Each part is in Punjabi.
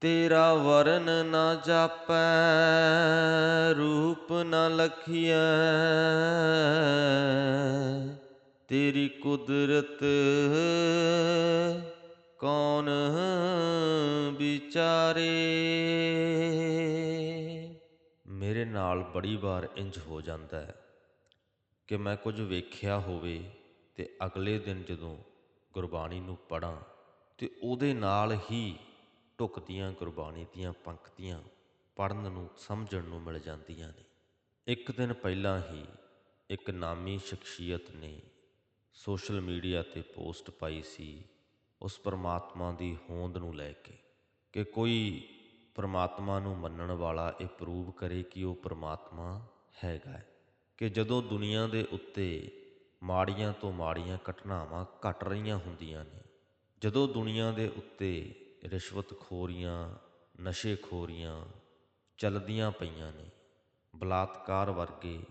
ਤੇਰਾ ਵਰਨ ਨਾ ਜਾਪੈ, ਰੂਪ ਨਾ ਲਖੀਐ। ਤੇਰੀ ਕੁਦਰਤ ਕੌਣ ਵਿਚਾਰੇ? ਮੇਰੇ ਨਾਲ ਬੜੀ ਵਾਰ ਇੰਜ ਹੋ ਜਾਂਦਾ ਹੈ ਕਿ ਮੈਂ ਕੁਝ ਵੇਖਿਆ ਹੋਵੇ ਤੇ ਅਗਲੇ ਦਿਨ ਜਦੋਂ ਗੁਰਬਾਣੀ ਨੂੰ ਪੜਾਂ ਤੇ ਉਹਦੇ ਨਾਲ ਹੀ ਢੁਕਦੀਆਂ ਗੁਰਬਾਣੀ ਦੀਆਂ ਪੰਕਤੀਆਂ ਪੜਨ ਨੂੰ, ਸਮਝਣ ਨੂੰ ਮਿਲ ਜਾਂਦੀਆਂ ਨੇ। ਇੱਕ ਦਿਨ ਪਹਿਲਾਂ ਹੀ ਇੱਕ ਨਾਮੀ ਸ਼ਖਸੀਅਤ ਨੇ ਸੋਸ਼ਲ ਮੀਡੀਆ ਤੇ ਪੋਸਟ ਪਾਈ ਸੀ ਉਸ ਪਰਮਾਤਮਾ ਦੀ ਹੋਂਦ ਨੂੰ ਲੈ ਕੇ ਕਿ ਕੋਈ ਪਰਮਾਤਮਾ ਨੂੰ ਮੰਨਣ ਵਾਲਾ ਇਹ ਪ੍ਰੂਵ ਕਰੇ ਕਿ ਉਹ ਪਰਮਾਤਮਾ ਹੈਗਾ ਕਿ ਜਦੋਂ ਦੁਨੀਆ ਦੇ ਉੱਤੇ ਮਾੜੀਆਂ ਤੋਂ ਮਾੜੀਆਂ ਘਟਨਾਵਾਂ ਘਟ ਰਹੀਆਂ ਹੁੰਦੀਆਂ ਨੇ, ਜਦੋਂ ਦੁਨੀਆ ਦੇ ਉੱਤੇ ਰਿਸ਼ਵਤਖੋਰੀਆਂ, ਨਸ਼ੇਖੋਰੀਆਂ ਚੱਲਦੀਆਂ ਪਈਆਂ ਨੇ। ਬਲਾਤਕਾਰ ਵਰਗੇ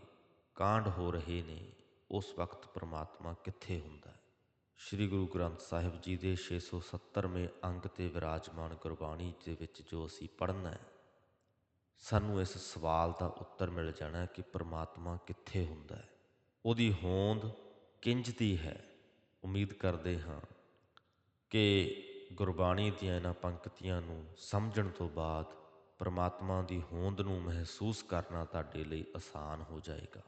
ਕਾਂਡ ਹੋ ਰਹੇ ਨੇ। ਉਸ ਵਕਤ ਪ੍ਰਮਾਤਮਾ ਕਿੱਥੇ ਹੁੰਦਾ ਹੈ? ਸ੍ਰੀ ਗੁਰੂ ਗ੍ਰੰਥ ਸਾਹਿਬ ਜੀ ਦੇ 670ਵੇਂ ਅੰਗ ਤੇ ਵਿਰਾਜਮਾਨ ਗੁਰਬਾਣੀ ਦੇ ਵਿੱਚ ਜੋ ਅਸੀਂ ਪੜ੍ਹਨਾ ਹੈ, ਸਾਨੂੰ ਇਸ ਸਵਾਲ ਦਾ ਉੱਤਰ ਮਿਲ ਜਾਣਾ ਹੈ ਕਿ ਪ੍ਰਮਾਤਮਾ ਕਿੱਥੇ ਹੁੰਦਾ ਹੈ। ਉਹਦੀ ਹੋਂਦ ਕਿੰਜ ਦੀ ਹੈ? ਉਮੀਦ ਕਰਦੇ ਹਾਂ ਕਿ ਗੁਰਬਾਣੀ ਦੀਆਂ ਇਹਨਾਂ ਪੰਕਤੀਆਂ ਨੂੰ ਸਮਝਣ ਤੋਂ ਬਾਅਦ ਪ੍ਰਮਾਤਮਾ ਦੀ ਹੋਂਦ ਨੂੰ ਮਹਿਸੂਸ ਕਰਨਾ ਤੁਹਾਡੇ ਲਈ ਆਸਾਨ ਹੋ ਜਾਏਗਾ।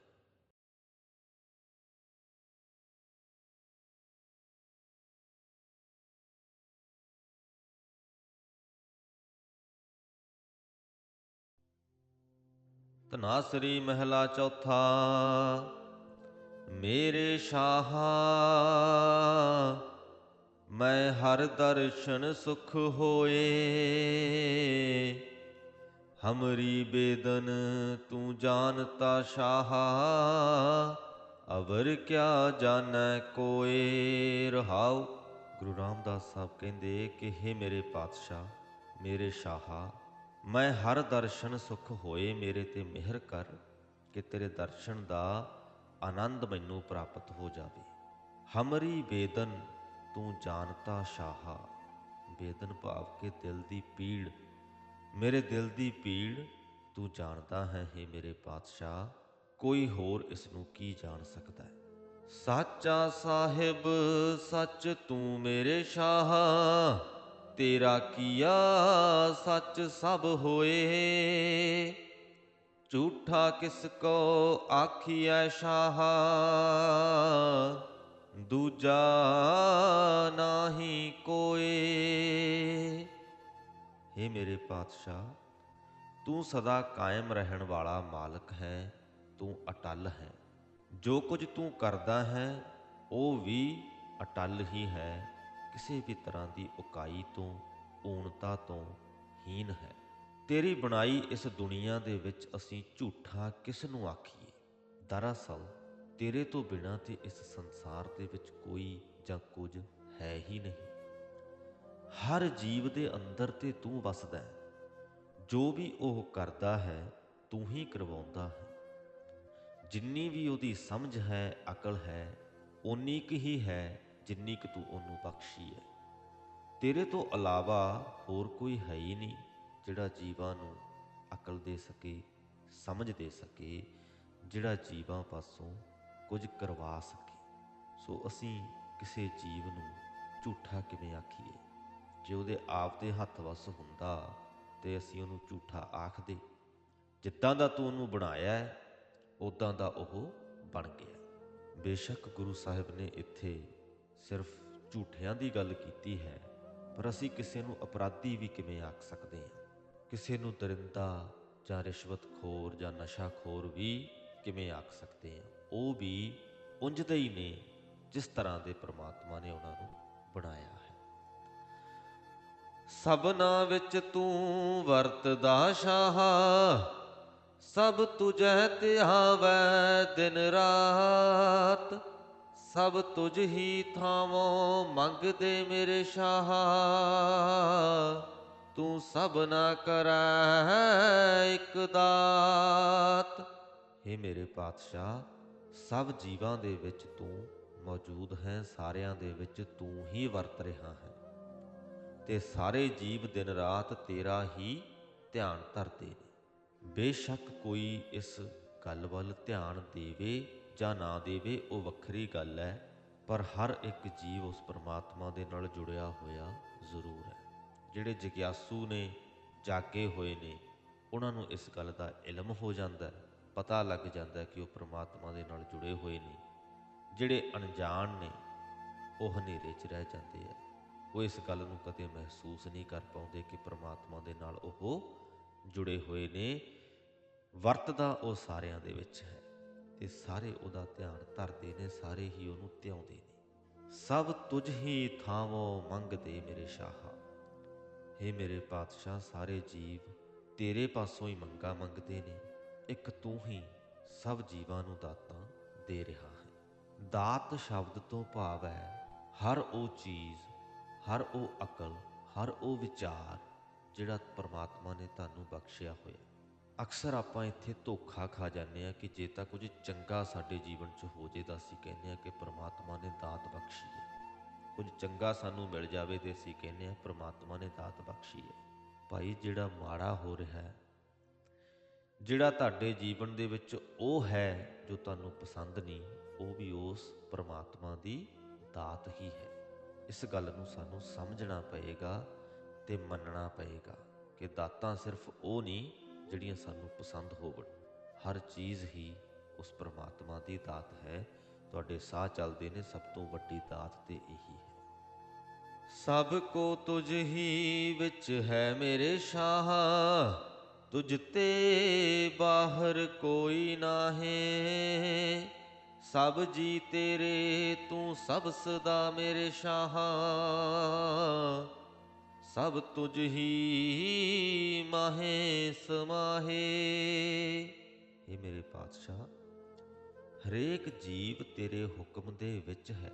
ਤਨਾਸਰੀ ਮਹਿਲਾ ਚੌਥਾ, ਮੇਰੇ ਸ਼ਾਹਾ ਮੈਂ ਹਰ ਦਰਸ਼ਨ ਸੁਖ ਹੋਏ। ਹਮਰੀ ਬੇਦਨ ਤੂੰ ਜਾਣਤਾ ਸ਼ਾਹਾ, ਅਵਰ ਕਿਆ ਜਾਣੈ ਕੋਏ। ਰਹਾਉ, ਗੁਰੂ ਰਾਮਦਾਸ ਸਾਹਿਬ ਕਹਿੰਦੇ ਕਿ हे ਮੇਰੇ ਪਾਤਸ਼ਾਹ, ਮੇਰੇ ਸ਼ਾਹਾ, ਮੈਂ ਹਰ ਦਰਸ਼ਨ ਸੁਖ ਹੋਏ, ਮੇਰੇ ਤੇ ਮਿਹਰ ਕਰ ਕਿ ਤੇਰੇ ਦਰਸ਼ਨ ਦਾ ਆਨੰਦ ਮੈਨੂੰ ਪ੍ਰਾਪਤ ਹੋ ਜਾਵੇ। ਹਮਰੀ ਬੇਦਨ ਤੂੰ ਜਾਣਤਾ ਸ਼ਾਹਾ, ਬੇਦਨ ਭਾਵ ਕੇ ਦਿਲ ਦੀ ਪੀੜ। ਮੇਰੇ ਦਿਲ ਦੀ ਪੀੜ ਤੂੰ ਜਾਣਦਾ ਹੈ हे ਮੇਰੇ ਪਾਤਸ਼ਾਹ, ਕੋਈ ਹੋਰ ਇਸ ਨੂੰ ਕੀ ਜਾਣ ਸਕਦਾ ਹੈ? ਸਾਚਾ ਸਾਹਿਬ, ਸੱਚ ਤੂੰ ਮੇਰੇ ਸ਼ਾਹ, ਤੇਰਾ ਕੀਆ ਸੱਚ ਸਭ ਹੋਏ। ਝੂਠਾ ਕਿਸ ਕੋ ਆਖੀਐ ਸ਼ਾਹ ਦੂਜਾ ਨਾਹੀ ਕੋਏ। हे ਮੇਰੇ ਪਾਤਸ਼ਾਹ, ਤੂੰ ਸਦਾ ਕਾਇਮ ਰਹਿਣ ਵਾਲਾ ਮਾਲਕ ਹੈ, ਤੂੰ ਅਟਲ ਹੈ। ਜੋ ਕੁਝ ਤੂੰ ਕਰਦਾ ਹੈ, ਉਹ ਵੀ ਅਟਲ ਹੀ ਹੈ। ਕਿਸੇ ਵੀ ਤਰ੍ਹਾਂ ਦੀ ਉਕਾਈ ਤੋਂ ਊਣਤਾ ਤੋਂ ਹੀਨ ਹੈ। ਤੇਰੀ ਬਣਾਈ ਇਸ ਦੁਨੀਆ ਦੇ ਵਿੱਚ ਅਸੀਂ ਝੂਠਾ ਕਿਸ ਨੂੰ ਆਖੀਏ? ਦਰਅਸਲ ਤੇਰੇ ਤੋਂ ਬਿਨਾਂ ਤੇ ਇਸ ਸੰਸਾਰ ਦੇ ਵਿੱਚ ਕੋਈ ਜਾਂ ਕੁਝ ਹੈ ਹੀ ਨਹੀਂ। ਹਰ ਜੀਵ ਦੇ ਅੰਦਰ ਤੇ ਤੂੰ ਵਸਦਾ ਹੈ। ਜੋ ਵੀ ਉਹ ਕਰਦਾ ਹੈ, ਤੂੰ ਹੀ ਕਰਵਾਉਂਦਾ ਹੈ। ਜਿੰਨੀ ਵੀ ਉਹਦੀ ਸਮਝ ਹੈ, ਅਕਲ ਹੈ, ਓਨੀ ਕੁ ਹੀ ਹੈ ਜਿੰਨੀ ਕੁ ਤੂੰ ਉਹਨੂੰ ਬਖਸ਼ੀ ਹੈ। ਤੇਰੇ ਤੋਂ ਇਲਾਵਾ ਹੋਰ ਕੋਈ ਹੈ ਹੀ ਨਹੀਂ ਜਿਹੜਾ ਜੀਵਾਂ ਨੂੰ ਅਕਲ ਦੇ ਸਕੇ, ਸਮਝ ਦੇ ਸਕੇ, ਜਿਹੜਾ ਜੀਵਾਂ ਪਾਸੋਂ ਕੁਝ ਕਰਵਾ ਸਕੇ। ਸੋ ਅਸੀਂ ਕਿਸੇ ਜੀਵ ਨੂੰ ਝੂਠਾ ਕਿਵੇਂ ਆਖੀਏ? ਜੇ ਉਹਦੇ ਆਪ ਦੇ ਹੱਥ ਵਸ ਹੁੰਦਾ ਤੇ ਅਸੀਂ ਉਹਨੂੰ ਝੂਠਾ ਆਖਦੇ। ਜਿੱਦਾਂ ਦਾ ਤੂੰ ਉਹਨੂੰ ਬਣਾਇਆ ਹੈ ਉਦਾਂ ਦਾ ਉਹ ਬਣ ਗਿਆ। ਬੇਸ਼ੱਕ ਗੁਰੂ ਸਾਹਿਬ ਨੇ ਇੱਥੇ ਸਿਰਫ ਝੂਠਿਆਂ ਦੀ ਗੱਲ ਕੀਤੀ ਹੈ, ਪਰ ਅਸੀਂ ਕਿਸੇ ਨੂੰ ਅਪਰਾਧੀ ਵੀ ਕਿਵੇਂ ਆਖ ਸਕਦੇ ਹਾਂ? ਕਿਸੇ ਨੂੰ ਦਰਿੰਦਾ ਜਾਂ ਰਿਸ਼ਵਤਖੋਰ ਜਾਂ ਨਸ਼ਾਖੋਰ ਵੀ ਕਿਵੇਂ ਆਖ ਸਕਦੇ ਹਾਂ? ਉਹ ਵੀ ਉਂਝ ਹੀ ਨੇ, ਜਿਸ ਤਰ੍ਹਾਂ ਦੇ ਪ੍ਰਮਾਤਮਾ ਨੇ ਉਹਨਾਂ ਨੂੰ ਬਣਾਇਆ ਹੈ। ਸਭਨਾ ਵਿੱਚ ਤੂੰ ਵਰਤਦਾ ਸ਼ਾਹ, ਸਭ ਤੁਝੈ ਧਿਆਵੈ ਦਿਨ ਰਾਤ, ਸਭ ਤੁਝ ਹੀ ਥਾਵੋਂ ਮੰਗਦੇ ਮੇਰੇ ਸ਼ਾਹ। ਤੂੰ ਸਭ ਨਾ ਕਰੈ ਇਕ ਦਾਤ। हे ਮੇਰੇ ਪਾਤਸ਼ਾਹ ਸਭ ਜੀਵਾਂ ਦੇ ਵਿੱਚ ਤੂੰ ਮੌਜੂਦ ਹੈ, ਸਾਰਿਆਂ ਦੇ ਵਿੱਚ ਤੂੰ ਹੀ ਵਰਤ ਰਿਹਾ ਹੈ। ਤੇ ਸਾਰੇ ਜੀਵ ਦਿਨ ਰਾਤ ਤੇਰਾ ਹੀ ਧਿਆਨ ਧਰਦੇ ਨੇ। ਬੇਸ਼ੱਕ ਕੋਈ ਇਸ ਗੱਲ ਵੱਲ ਧਿਆਨ ਦੇਵੇ ਜਾਂ ਨਾ ਦੇਵੇ, ਉਹ ਵੱਖਰੀ ਗੱਲ ਹੈ, ਪਰ ਹਰ ਇੱਕ ਜੀਵ ਉਸ ਪਰਮਾਤਮਾ ਦੇ ਨਾਲ ਜੁੜਿਆ ਹੋਇਆ ਜ਼ਰੂਰ ਹੈ। ਜਿਹੜੇ ਜਿਗਿਆਸੂ ਨੇ, ਜਾਗੇ ਹੋਏ ਨੇ, ਉਹਨਾਂ ਨੂੰ ਇਸ ਗੱਲ ਦਾ ਇਲਮ ਹੋ ਜਾਂਦਾ ਹੈ। ਪਤਾ ਲੱਗ ਜਾਂਦਾ ਕਿ ਉਹ ਪਰਮਾਤਮਾ ਦੇ ਨਾਲ ਜੁੜੇ ਹੋਏ ਨੇ, ਜਿਹੜੇ ਅਣਜਾਣ ਨੇ, ਉਹ ਹਨੇਰੇ 'ਚ ਰਹਿ ਜਾਂਦੇ ਆ। ਉਹ ਇਸ ਗੱਲ ਨੂੰ ਕਦੇ ਮਹਿਸੂਸ ਨਹੀਂ ਕਰ ਪਾਉਂਦੇ ਕਿ ਪਰਮਾਤਮਾ ਦੇ ਨਾਲ ਉਹ ਜੁੜੇ ਹੋਏ ਨੇ। ਵਰਤਦਾ ਉਹ ਸਾਰਿਆਂ ਦੇ ਵਿੱਚ ਹੈ ਤੇ ਸਾਰੇ ਉਹਦਾ ਧਿਆਨ ਧਰਦੇ ਨੇ, ਸਾਰੇ ਹੀ ਉਹਨੂੰ ਧਿਆਉਂਦੇ ਨੇ। ਸਭ ਤੁਝ ਹੀ ਥਾਵੋ ਮੰਗਦੇ ਮੇਰੇ ਸ਼ਾਹਾ। हे ਮੇਰੇ ਪਾਤਸ਼ਾਹ, ਸਾਰੇ ਜੀਵ ਤੇਰੇ ਪਾਸੋਂ ਹੀ ਮੰਗਾ ਮੰਗਦੇ ਨੇ। ਇੱਕ ਤੂੰ ਹੀ ਸਭ ਜੀਵਾਂ ਨੂੰ ਦਾਤਾਂ ਦੇ ਰਿਹਾ ਹੈ। ਦਾਤ ਸ਼ਬਦ ਤੋਂ ਭਾਵ ਹੈ, ਹਰ ਉਹ ਚੀਜ਼, ਹਰ ਉਹ ਅਕਲ, ਹਰ ਉਹ ਵਿਚਾਰ ਜਿਹੜਾ ਪਰਮਾਤਮਾ ਨੇ ਤੁਹਾਨੂੰ ਬਖਸ਼ਿਆ ਹੋਇਆ। ਅਕਸਰ ਆਪਾਂ ਇੱਥੇ ਧੋਖਾ ਖਾ ਜਾਂਦੇ ਆ ਕਿ ਜੇ ਤਾਂ ਕੁਝ ਚੰਗਾ ਸਾਡੇ ਜੀਵਨ 'ਚ ਹੋ ਜੇ ਤਾਂ ਅਸੀਂ ਕਹਿੰਦੇ ਆ ਕਿ ਪਰਮਾਤਮਾ ਨੇ ਦਾਤ ਬਖਸ਼ੀ ਹੈ। ਕੁਝ ਚੰਗਾ ਸਾਨੂੰ ਮਿਲ ਜਾਵੇ ਤੇ ਅਸੀਂ ਕਹਿੰਦੇ ਆ ਪ੍ਰਮਾਤਮਾ ਨੇ ਦਾਤ ਬਖਸ਼ੀ ਹੈ। ਭਾਈ, ਜਿਹੜਾ ਮਾੜਾ ਹੋ ਰਿਹਾ ਹੈ ਜਿਹੜਾ ਤੁਹਾਡੇ ਜੀਵਨ ਦੇ ਵਿੱਚ ਉਹ ਹੈ ਜੋ ਤੁਹਾਨੂੰ ਪਸੰਦ ਨਹੀਂ, ਉਹ ਵੀ ਉਸ ਪ੍ਰਮਾਤਮਾ ਦੀ ਦਾਤ ਹੀ ਹੈ। ਇਸ ਗੱਲ ਨੂੰ ਸਾਨੂੰ ਸਮਝਣਾ ਪਏਗਾ ਤੇ ਮੰਨਣਾ ਪਏਗਾ ਕਿ ਦਾਤਾਂ ਸਿਰਫ ਉਹ ਨਹੀਂ ਜਿਹੜੀਆਂ ਸਾਨੂੰ ਪਸੰਦ ਹੋਵਣ। ਹਰ ਚੀਜ਼ ਹੀ ਉਸ ਪ੍ਰਮਾਤਮਾ ਦੀ ਦਾਤ ਹੈ। ਤੁਹਾਡੇ ਸਾਹ ਚੱਲਦੇ ਨੇ, ਸਭ ਤੋਂ ਵੱਡੀ ਦਾਤ ਤੇ ਇਹੀ ਹੈ। ਸਭ ਕੋ ਤੁਝ ਹੀ ਵਿੱਚ ਹੈ ਮੇਰੇ ਸ਼ਾਹ। ਤੁਝ ਤੇ ਬਾਹਰ ਕੋਈ ਨਾਹੀ। ਸਭ ਜੀ ਤੇਰੇ, ਤੂੰ ਸਭ ਸਦਾ ਮੇਰੇ ਸ਼ਾਹ। ਸਭ ਤੁਝ ਹੀ ਮਾਹੇ ਸਮਾਹੇ। ਇਹ ਮੇਰੇ ਪਾਤਸ਼ਾਹ, ਹਰੇਕ ਜੀਵ ਤੇਰੇ ਹੁਕਮ ਦੇ ਵਿੱਚ ਹੈ।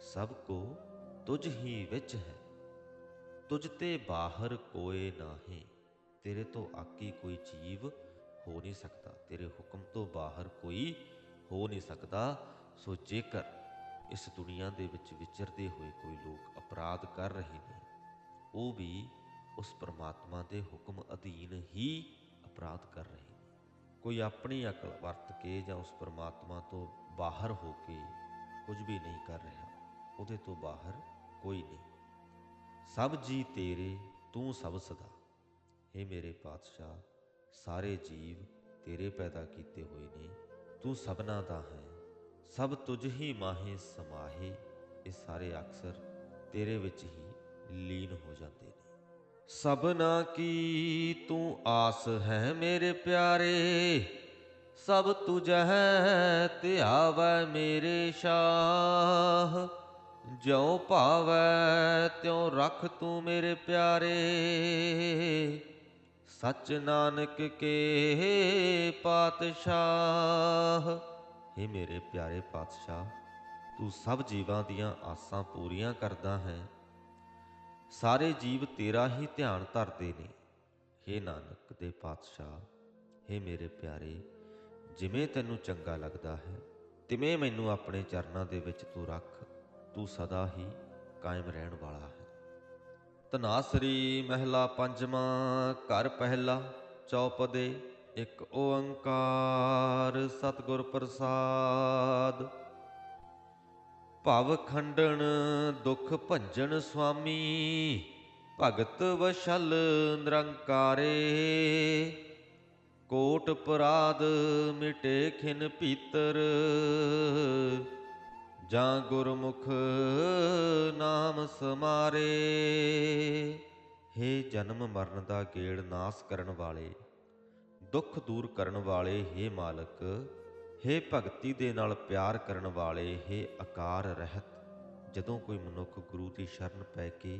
ਸਭ ਕੋ ਤੁਝ ਹੀ ਵਿੱਚ ਹੈ। ਤੁਝ ਤੇ ਬਾਹਰ ਕੋਏ ਨਾਹੀਂ। ਤੇਰੇ ਤੋਂ ਆਕੀ ਕੋਈ ਜੀਵ ਹੋ ਨਹੀਂ ਸਕਦਾ। ਤੇਰੇ ਹੁਕਮ ਤੋਂ ਬਾਹਰ ਕੋਈ ਹੋ ਨਹੀਂ ਸਕਦਾ। ਸੋ ਜੇਕਰ ਇਸ ਦੁਨੀਆ ਦੇ ਵਿੱਚ ਵਿਚਰਦੇ ਹੋਏ ਕੋਈ ਲੋਕ ਅਪਰਾਧ ਕਰ ਰਹੇ ਨੇ, ਉਹ ਵੀ ਉਸ ਪਰਮਾਤਮਾ ਦੇ ਹੁਕਮ ਅਧੀਨ ਹੀ ਅਪਰਾਧ ਕਰ ਰਹੇ ਨੇ। ਕੋਈ ਆਪਣੀ ਅਕਲ ਵਰਤ ਕੇ ਜਾਂ ਉਸ ਪਰਮਾਤਮਾ ਤੋਂ ਬਾਹਰ ਹੋ ਕੇ ਕੁਝ ਵੀ ਨਹੀਂ ਕਰ ਰਿਹਾ, ਉਹਦੇ ਤੋਂ ਬਾਹਰ ਕੋਈ ਨਹੀਂ। ਸਭ ਜੀ ਤੇਰੇ, ਤੂੰ ਸਭ ਸਦਾ। हे ਮੇਰੇ ਪਾਤਸ਼ਾਹ, ਸਾਰੇ ਜੀਵ ਤੇਰੇ ਪੈਦਾ ਕੀਤੇ ਹੋਏ ਨੇ, ਤੂੰ ਸਭਨਾ ਦਾ ਹੈ। ਸਭ ਤੁਝ ਹੀ ਮਾਹੇ ਸਮਾਹੇ, ਇਹ ਸਾਰੇ ਅਕਸਰ ਤੇਰੇ ਵਿੱਚ ਹੀ ਲੀਨ ਹੋ ਜਾਂਦੇ ਨੇ। ਸਭਨਾ ਕੀ ਤੂੰ ਆਸ ਹੈ ਮੇਰੇ ਪਿਆਰੇ, ਸਭ ਤੁਝ ਹੈ ਧਿਆਵੈ ਮੇਰੇ ਸ਼ਾਹ। ਜਿਉ ਭਾਵੈ, ਤਿਉ ਰਖ ਤੂੰ ਮੇਰੇ ਪਿਆਰੇ ਸਚ ਨਾਨਕ ਕੇ ਪਾਤਸ਼ਾਹ हे ਮੇਰੇ ਪਿਆਰੇ ਪਾਤਸ਼ਾਹ ਤੂੰ ਸਭ ਜੀਵਾਂ ਦੀਆਂ ਆਸਾਂ ਪੂਰੀਆਂ ਕਰਦਾ ਹੈ ਸਾਰੇ ਜੀਵ ਤੇਰਾ ਹੀ ਧਿਆਨ ਧਰਦੇ ਨੇ हे ਨਾਨਕ ਦੇ ਪਾਤਸ਼ਾਹ हे ਮੇਰੇ ਪਿਆਰੇ ਜਿਵੇਂ ਤੈਨੂੰ ਚੰਗਾ ਲੱਗਦਾ ਹੈ ਤਿਵੇਂ ਮੈਨੂੰ ਆਪਣੇ ਚਰਨਾਂ ਦੇ ਵਿੱਚ ਤੂੰ ਰੱਖ ਤੂੰ ਸਦਾ ਹੀ ਕਾਇਮ ਰਹਿਣ ਵਾਲਾ ਹੈ ਤਨਾਸਰੀ ਮਹਿਲਾ ਪੰਜਵਾਂ, ਘਰ ਪਹਿਲਾ, ਚੌਪਦੇ, ਇੱਕ ਓੰਕਾਰ, ਸਤਿਗੁਰ ਪ੍ਰਸਾਦ। ਭਵ ਖੰਡਣ, ਦੁਖ ਭੰਜਨ ਸੁਆਮੀ, ਭਗਤ ਵਸ਼ਲ ਨਿਰੰਕਾਰੇ। ਕੋਟ ਪਰਾਦ ਮਿਟੇ ਖਿਨ ਭੀਤਰ ਜਾਂ ਗੁਰਮੁਖ ਨਾਮ ਸਮਾਰੇ, ਹੇ ਜਨਮ ਮਰਨ ਦਾ ਗੇੜ ਨਾਸ ਕਰਨ ਵਾਲੇ, ਦੁੱਖ ਦੂਰ ਕਰਨ ਵਾਲੇ ਹੇ ਮਾਲਕ, ਹੇ ਭਗਤੀ ਦੇ ਨਾਲ ਪਿਆਰ ਕਰਨ ਵਾਲੇ ਹੇ ਆਕਾਰ ਰਹਿਤ, ਜਦੋਂ ਕੋਈ ਮਨੁੱਖ ਗੁਰੂ ਦੀ ਸ਼ਰਨ ਪੈ ਕੇ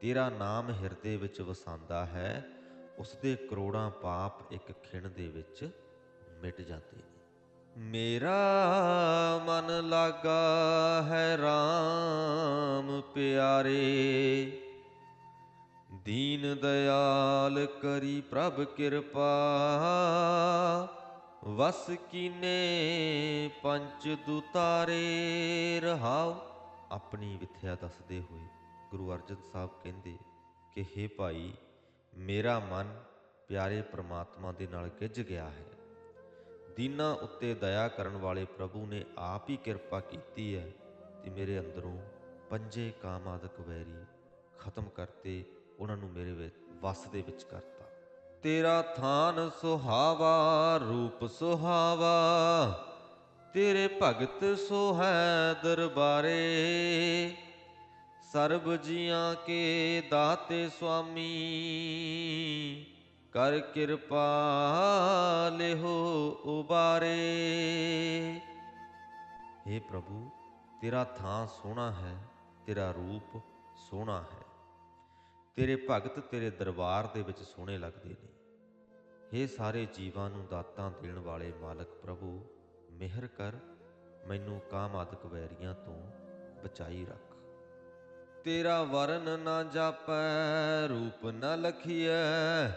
ਤੇਰਾ ਨਾਮ ਹਿਰਦੇ ਵਿੱਚ ਵਸਾਉਂਦਾ ਹੈ ਉਸ ਦੇ ਕਰੋੜਾਂ ਪਾਪ ਇੱਕ ਖਿਣ ਦੇ ਵਿੱਚ ਮਿਟ ਜਾਂਦੇ ਨੇ। ਮੇਰਾ ਮਨ ਲਾਗਾ ਹੈ RAM ਪਿਆਰੇ। ਦੀਨ ਦਇਆਲ ਕਰੀ ਪ੍ਰਭ ਕਿਰਪਾ। ਵਸ ਕੀਨੇ ਪੰਚ ਦੁਤਾਰੇ ਰਹਾਉ। ਆਪਣੀ ਵਿਥਿਆ ਦੱਸਦੇ ਹੋਏ ਗੁਰੂ ਅਰਜਨ ਸਾਹਿਬ ਕਹਿੰਦੇ ਕਿ हे ਭਾਈ, ਮੇਰਾ ਮਨ ਪਿਆਰੇ ਪ੍ਰਮਾਤਮਾ ਦੇ ਨਾਲ ਗਿੱਜ ਗਿਆ ਹੈ। ਦੀਨਾ ਉੱਤੇ ਦਇਆ ਕਰਨ ਵਾਲੇ ਪ੍ਰਭੂ ਨੇ ਆਪ ਹੀ ਕਿਰਪਾ ਕੀਤੀ ਹੈ ਤੇ ਮੇਰੇ ਅੰਦਰੋਂ ਪੰਜੇ ਕਾਮਾਦਿਕ ਵੈਰੀ ਖਤਮ ਕਰਤੇ, ਉਹਨਾਂ ਨੂੰ ਮੇਰੇ ਵਿੱਚ, ਵਸ ਦੇ ਵਿੱਚ ਕਰਤਾ। ਤੇਰਾ ਥਾਨ ਸੁਹਾਵਾ, ਰੂਪ ਸੁਹਾਵਾ, ਤੇਰੇ ਭਗਤ ਸੋ ਦਰਬਾਰੇ। ਸਰਬ ਜੀਆਂ ਕੇ ਦਾਤੇ ਸੁਆਮੀ ਕਰ ਕਿਰਪਾ ਲਿਹੋ ਉਬਾਰੇ। हे ਪ੍ਰਭੂ, ਤੇਰਾ ਥਾਂ ਸੋਹਣਾ ਹੈ, ਤੇਰਾ ਰੂਪ ਸੋਹਣਾ ਹੈ। ਤੇਰੇ ਭਗਤ ਤੇਰੇ ਦਰਬਾਰ ਦੇ ਵਿੱਚ ਸੋਹਣੇ ਲੱਗਦੇ ਨੇ। हे ਸਾਰੇ ਜੀਵਾਂ ਨੂੰ ਦਾਤਾਂ ਦੇਣ ਵਾਲੇ ਮਾਲਕ ਪ੍ਰਭੂ, ਮਿਹਰ ਕਰ, ਮੈਨੂੰ ਕਾਮ ਕਾਮਾਦਿਕ ਵੈਰੀਆਂ ਤੋਂ ਬਚਾਈ ਰੱਖ। ਤੇਰਾ ਵਰਨ ਨਾ ਜਾਪੈ, ਰੂਪ ਨਾ ਲਖੀਐ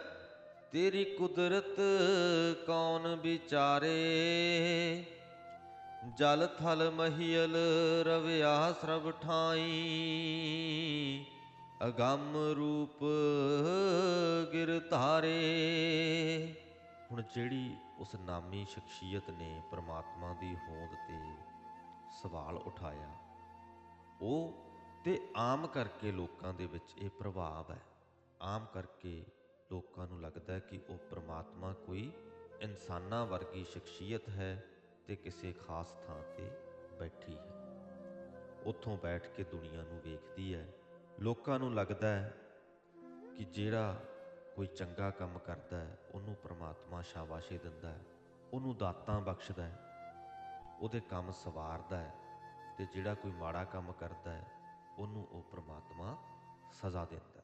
ਤੇਰੀ ਕੁਦਰਤ ਕੌਣ ਵਿਚਾਰੇ? ਜਲ ਥਲ ਮਹੀਲ ਰਵਿਆ ਸਰਬ ਠਾਈ। ਅਗੰਮ ਰੂਪ ਗਿਰ ਧਾਰੇ। ਹੁਣ ਜਿਹੜੀ ਉਸ ਨਾਮੀ ਸ਼ਖਸੀਅਤ ਨੇ ਪ੍ਰਮਾਤਮਾ ਦੀ ਹੋਂਦ ਤੇ ਸਵਾਲ ਉਠਾਇਆ, ਉਹ ਤੇ ਆਮ ਕਰਕੇ ਲੋਕਾਂ ਦੇ ਵਿੱਚ ਇਹ ਪ੍ਰਭਾਵ ਹੈ। ਆਮ ਕਰਕੇ ਲੋਕਾਂ ਨੂੰ ਲੱਗਦਾ ਹੈ ਕਿ ਉਹ ਪ੍ਰਮਾਤਮਾ ਕੋਈ ਇਨਸਾਨਾਂ ਵਰਗੀ ਸ਼ਖਸੀਅਤ ਹੈ ਤੇ ਕਿਸੇ ਖਾਸ ਥਾਂ ਤੇ ਬੈਠੀ ਹੈ। ਉੱਥੋਂ ਬੈਠ ਕੇ ਦੁਨੀਆ ਨੂੰ ਵੇਖਦੀ ਹੈ। ਲੋਕਾਂ ਨੂੰ ਲੱਗਦਾ ਹੈ ਕਿ ਜਿਹੜਾ ਕੋਈ ਚੰਗਾ ਕੰਮ ਕਰਦਾ ਹੈ, ਉਹਨੂੰ ਪ੍ਰਮਾਤਮਾ ਸ਼ਾਬਾਸ਼ੇ ਦਿੰਦਾ ਹੈ, ਉਹਨੂੰ ਦਾਤਾਂ ਬਖਸ਼ਦਾ ਹੈ, ਉਹਦੇ ਕੰਮ ਸਵਾਰਦਾ ਹੈ ਤੇ ਜਿਹੜਾ ਕੋਈ ਮਾੜਾ ਕੰਮ ਕਰਦਾ ਹੈ, ਉਹਨੂੰ ਉਹ ਪ੍ਰਮਾਤਮਾ ਸਜ਼ਾ ਦਿੰਦਾ